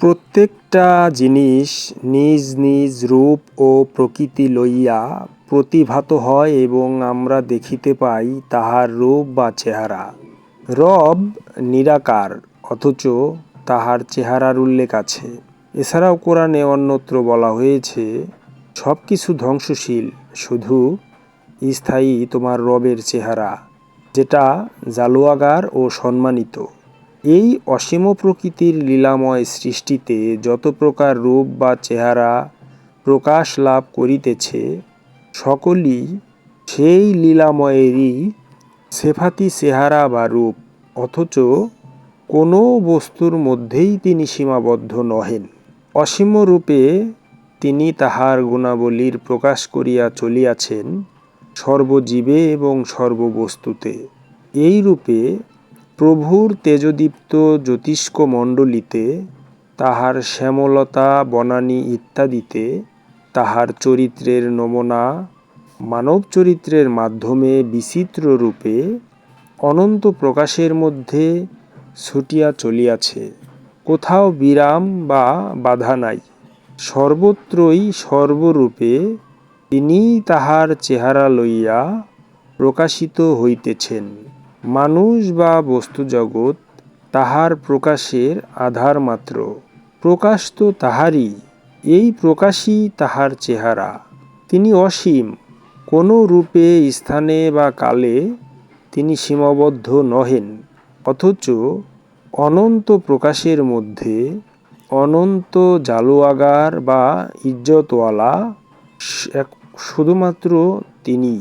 প্রত্যেকটা জিনিস নিজ নিজ রূপ ও প্রকৃতি লইয়া প্রতিভাত হয় এবং আমরা দেখিতে পাই তাহার রূপ বা চেহারা। রব নিরাকার, অথচ তাহার চেহারার উল্লেখ আছে। এছাড়াও কোরআনে অন্যত্র বলা হয়েছে সব কিছু ধ্বংসশীল, শুধু স্থায়ী তোমার রবের চেহারা, যেটা জালুয়াগার ও সম্মানিত। এই অসীম প্রকৃতির লীলাময় সৃষ্টিতে যত প্রকার রূপ বা চেহারা প্রকাশ লাভ করিতেছে, সকলই সেই লীলাময়েরই সেফাতি চেহারা বা রূপ, অথচ কোনো বস্তুর মধ্যেই তিনি সীমাবদ্ধ নহেন। অসীম রূপে তিনি তাহার গুণাবলীর প্রকাশ করিয়া চলিয়াছেন সর্বজীবে এবং সর্ববস্তুতে। এই রূপে প্রভুর তেজদীপ্ত জ্যোতিষ্ক মণ্ডলীতে তাহার শ্যামলতা, বনানী ইত্যাদিতে তাহার চরিত্রের নমুনা মানব চরিত্রের মাধ্যমে বিচিত্র রূপে অনন্ত প্রকাশের মধ্যে ছুটিয়া চলিয়াছে। কোথাও বিরাম বা বাধা নাই। সর্বত্রই সর্বরূপে তিনি তাহার চেহারা লইয়া প্রকাশিত হইতেছেন। মানুষ বা বস্তুজগৎ তাহার প্রকাশের আধার মাত্র। প্রকাশ তো তাহারই, এই প্রকাশই তাহার চেহারা। তিনি অসীম, কোনো রূপে স্থানে বা কালে তিনি সীমাবদ্ধ নহেন, অথচ অনন্ত প্রকাশের মধ্যে অনন্ত জালুয়াগার বা ইজ্জতওয়ালা শুধুমাত্র তিনি।